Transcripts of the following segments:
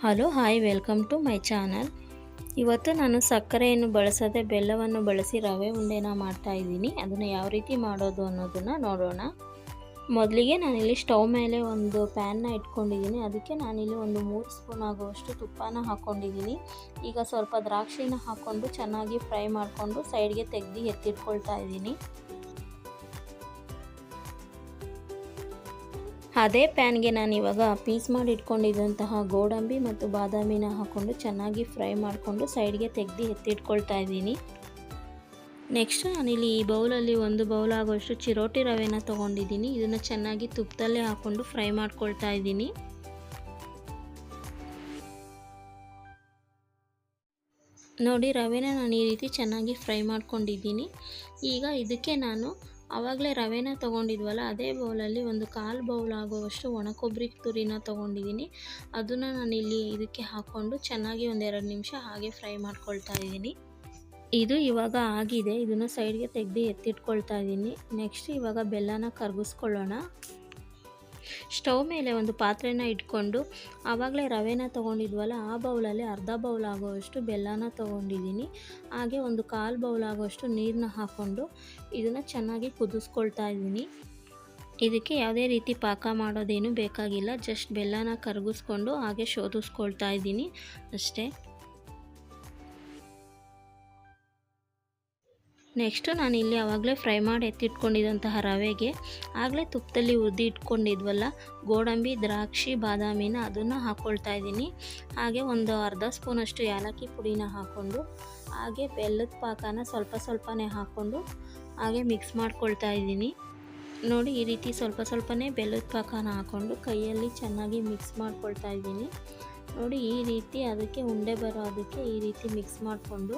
Hello, hi, welcome to my channel. ಇವತ್ತು ನಾನು ಸಕ್ಕರೆಯನ್ನು ಬಳಸದೆ ಬೆಲ್ಲವನ್ನು ಬಳಸಿ ರವೆ ಉಂಡೆನ ಮಾಡ್ತಾ ಇದ್ದೀನಿ. ಅದನ್ನು ಯಾವ ರೀತಿ ಮಾಡೋದು ಅನ್ನೋದನ್ನು ನೋಡೋಣ. ಮೊದಲಿಗೆ ನಾನಿಲ್ಲಿ ಸ್ಟವ್ ಮೇಲೆ ಒಂದು ಪ್ಯಾನ್ನ ಇಟ್ಕೊಂಡಿದ್ದೀನಿ. ಅದಕ್ಕೆ ನಾನಿಲ್ಲಿ ಒಂದು ಮೂರು ಸ್ಪೂನ್ ಆಗುವಷ್ಟು ತುಪ್ಪನ ಹಾಕ್ಕೊಂಡಿದ್ದೀನಿ ಈಗ ಸ್ವಲ್ಪ ದ್ರಾಕ್ಷಿನ ಹಾಕ್ಕೊಂಡು ಚೆನ್ನಾಗಿ ಫ್ರೈ ಮಾಡಿಕೊಂಡು ಸೈಡ್ಗೆ ತೆಗೆದು ಎತ್ತಿಟ್ಕೊಳ್ತಾ ಇದ್ದೀನಿ. ಅದೇ ಪ್ಯಾನ್ಗೆ ನಾನು ಇವಾಗ ಪೀಸ್ ಮಾಡಿ ಇಟ್ಕೊಂಡಿದ್ದಂತಹ ಗೋಡಂಬಿ ಮತ್ತು ಬಾದಾಮಿನ ಹಾಕ್ಕೊಂಡು ಚೆನ್ನಾಗಿ ಫ್ರೈ ಮಾಡಿಕೊಂಡು ಸೈಡ್ಗೆ ತೆಗೆದು ಎತ್ತಿಟ್ಕೊಳ್ತಾ ಇದ್ದೀನಿ. ನೆಕ್ಸ್ಟ್ ನಾನಿಲ್ಲಿ ಈ ಬೌಲಲ್ಲಿ ಒಂದು ಬೌಲ್ ಆಗೋಷ್ಟು ಚಿರೋಟಿ ರವೆನ ತೊಗೊಂಡಿದ್ದೀನಿ. ಇದನ್ನು ಚೆನ್ನಾಗಿ ತುಪ್ಪದಲ್ಲೇ ಹಾಕ್ಕೊಂಡು ಫ್ರೈ ಮಾಡ್ಕೊಳ್ತಾ ಇದ್ದೀನಿ. ನೋಡಿ ರವೆನ ನಾನು ಈ ರೀತಿ ಚೆನ್ನಾಗಿ ಫ್ರೈ ಮಾಡ್ಕೊಂಡಿದ್ದೀನಿ. ಈಗ ಇದಕ್ಕೆ ನಾನು ಆವಾಗಲೇ ರವೆನ ತೊಗೊಂಡಿದ್ವಲ್ಲ, ಅದೇ ಬೌಲಲ್ಲಿ ಒಂದು ಕಾಲು ಬೌಲ್ ಆಗುವಷ್ಟು ಒಣ ಕೊಬ್ಬರಿ ತುರಿನ ತೊಗೊಂಡಿದ್ದೀನಿ. ಅದನ್ನು ನಾನಿಲ್ಲಿ ಇದಕ್ಕೆ ಹಾಕ್ಕೊಂಡು ಚೆನ್ನಾಗಿ ಒಂದೆರಡು ನಿಮಿಷ ಹಾಗೆ ಫ್ರೈ ಮಾಡ್ಕೊಳ್ತಾ ಇದ್ದೀನಿ. ಇದು ಇವಾಗ ಆಗಿದೆ. ಇದನ್ನು ಸೈಡ್ಗೆ ತೆಗೆದು ಎತ್ತಿಟ್ಕೊಳ್ತಾ ಇದ್ದೀನಿ. ನೆಕ್ಸ್ಟ್ ಇವಾಗ ಬೆಲ್ಲನ ಕರಗಿಸ್ಕೊಳ್ಳೋಣ. ಸ್ಟವ್ ಮೇಲೆ ಒಂದು ಪಾತ್ರೆನ ಇಟ್ಕೊಂಡು ಆವಾಗಲೇ ರವೆನ ತೊಗೊಂಡಿದ್ವಲ್ಲ, ಆ ಬೌಲಲ್ಲಿ ಅರ್ಧ ಬೌಲ್ ಆಗೋವಷ್ಟು ಬೆಲ್ಲನ ತೊಗೊಂಡಿದ್ದೀನಿ. ಹಾಗೆ ಒಂದು ಕಾಲು ಬೌಲ್ ಆಗೋವಷ್ಟು ನೀರನ್ನ ಹಾಕ್ಕೊಂಡು ಇದನ್ನು ಚೆನ್ನಾಗಿ ಕುದಿಸ್ಕೊಳ್ತಾ ಇದ್ದೀನಿ. ಇದಕ್ಕೆ ಯಾವುದೇ ರೀತಿ ಪಾಕ ಮಾಡೋದೇನು ಬೇಕಾಗಿಲ್ಲ, ಜಸ್ಟ್ ಬೆಲ್ಲನ ಕರಗಿಸ್ಕೊಂಡು ಹಾಗೆ ಶೋಧಿಸ್ಕೊಳ್ತಾ ಇದ್ದೀನಿ ಅಷ್ಟೇ. ನೆಕ್ಸ್ಟು ನಾನು ಇಲ್ಲಿ ಆವಾಗಲೇ ಫ್ರೈ ಮಾಡಿ ಎತ್ತಿಟ್ಕೊಂಡಿದ್ದಂತಹ ರವೆಗೆ ಆಗಲೇ ತುಪ್ಪದಲ್ಲಿ ಉದ್ದಿ ಇಟ್ಕೊಂಡಿದ್ವಲ್ಲ, ಗೋಡಂಬಿ, ದ್ರಾಕ್ಷಿ, ಬಾದಾಮಿನ ಅದನ್ನು ಹಾಕ್ಕೊಳ್ತಾ ಇದ್ದೀನಿ. ಹಾಗೆ ಒಂದು ಅರ್ಧ ಸ್ಪೂನಷ್ಟು ಏಲಕ್ಕಿ ಪುಡಿನ ಹಾಕ್ಕೊಂಡು, ಹಾಗೆ ಬೆಲ್ಲದ ಪಾಕನ ಸ್ವಲ್ಪ ಸ್ವಲ್ಪನೇ ಹಾಕ್ಕೊಂಡು ಹಾಗೆ ಮಿಕ್ಸ್ ಮಾಡ್ಕೊಳ್ತಾ ಇದ್ದೀನಿ. ನೋಡಿ ಈ ರೀತಿ ಸ್ವಲ್ಪ ಸ್ವಲ್ಪನೇ ಬೆಲ್ಲದ ಪಾಕನ ಹಾಕ್ಕೊಂಡು ಕೈಯಲ್ಲಿ ಚೆನ್ನಾಗಿ ಮಿಕ್ಸ್ ಮಾಡ್ಕೊಳ್ತಾ ಇದ್ದೀನಿ. ನೋಡಿ ಈ ರೀತಿ ಅದಕ್ಕೆ ಉಂಡೆ ಬರೋದಕ್ಕೆ ಈ ರೀತಿ ಮಿಕ್ಸ್ ಮಾಡಿಕೊಂಡು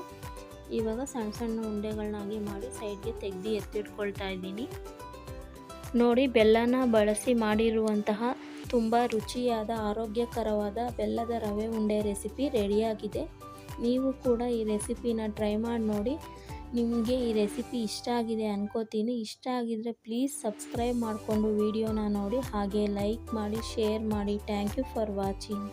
ಇವಾಗ ಸಣ್ಣ ಸಣ್ಣ ಉಂಡೆಗಳನ್ನಾಗಿ ಮಾಡಿ ಸೈಡ್ಗೆ ತೆಗೆದು ಎತ್ತಿಟ್ಕೊಳ್ತಾ ಇದ್ದೀನಿ. ನೋಡಿ, ಬೆಲ್ಲನ ಬಳಸಿ ಮಾಡಿರುವಂತಹ ತುಂಬ ರುಚಿಯಾದ, ಆರೋಗ್ಯಕರವಾದ ಬೆಲ್ಲದ ರವೆ ಉಂಡೆ ರೆಸಿಪಿ ರೆಡಿಯಾಗಿದೆ. ನೀವು ಕೂಡ ಈ ರೆಸಿಪಿನ ಟ್ರೈ ಮಾಡಿ ನೋಡಿ. ನಿಮಗೆ ಈ ರೆಸಿಪಿ ಇಷ್ಟ ಆಗಿದೆ ಅನ್ಕೋತೀನಿ. ಇಷ್ಟ ಆಗಿದರೆ ಪ್ಲೀಸ್ ಸಬ್ಸ್ಕ್ರೈಬ್ ಮಾಡಿಕೊಂಡು ವಿಡಿಯೋನ ನೋಡಿ. ಹಾಗೆ ಲೈಕ್ ಮಾಡಿ, ಶೇರ್ ಮಾಡಿ. Thank you for watching.